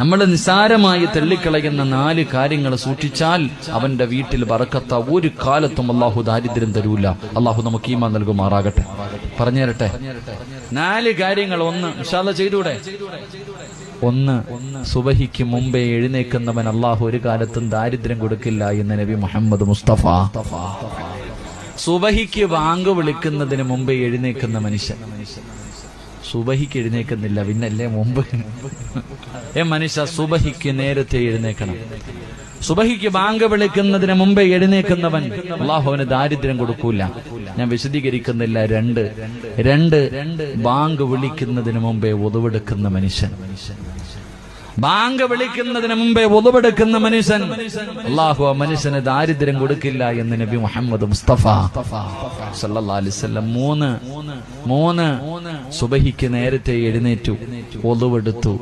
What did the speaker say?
നമ്മൾ നിസാരമായി തള്ളിക്കളയുന്ന നാല് കാര്യങ്ങൾ സൂക്ഷിച്ചാൽ അവന്റെ വീട്ടിൽ വറക്കത്ത ഒരു കാലത്തും അള്ളാഹു ദാരിദ്ര്യം തരൂല. അള്ളാഹു നമുക്ക് ഈമാ നൽകുമാറാകട്ടെ. പറഞ്ഞു തരട്ടെ? നാല് കാര്യങ്ങൾ ഒന്ന് വിശാല ചെയ്തൂടെ? ഒന്ന് സുബഹിക്ക് മുമ്പേ എഴുന്നേക്കുന്നവൻ അള്ളാഹു ഒരു കാലത്തും ദാരിദ്ര്യം കൊടുക്കില്ല എന്ന് നബി മുഹമ്മദ് മുസ്തഫ. സുബഹിക്ക് വാങ്ക് വിളിക്കുന്നതിന് മുമ്പേ എഴുന്നേക്കുന്ന മനുഷ്യൻ. സുബഹിക്ക് എഴുന്നേക്കുന്നില്ല. പിന്നല്ലേ മുമ്പ്. ഏ മനുഷ്യ സുബഹിക്ക് നേരത്തെ എഴുന്നേക്കണം. സുബഹിക്ക് ബാങ്ക് വിളിക്കുന്നതിന് മുമ്പേ എഴുന്നേക്കുന്നവൻ അള്ളാഹുവിന് ദാരിദ്ര്യം കൊടുക്കൂല. ഞാൻ വിശദീകരിക്കുന്നില്ല. രണ്ട് രണ്ട് ബാങ്ക് വിളിക്കുന്നതിന് മുമ്പേ ഒതുവെടുക്കുന്ന മനുഷ്യൻ. ബാങ്ക് വിളിക്കുന്നതിന് മുമ്പേ ഒതുവെടുക്കുന്ന മനുഷ്യൻ അള്ളാഹു ആ മനുഷ്യന് ദാരിദ്ര്യം കൊടുക്കില്ല എന്ന് നബി മുഹമ്മദ് മുസ്തഫ മൂന്ന് മൂന്ന് സുബഹിക്ക് നേരത്തെ എഴുന്നേറ്റു ഒതുവെടുത്തു.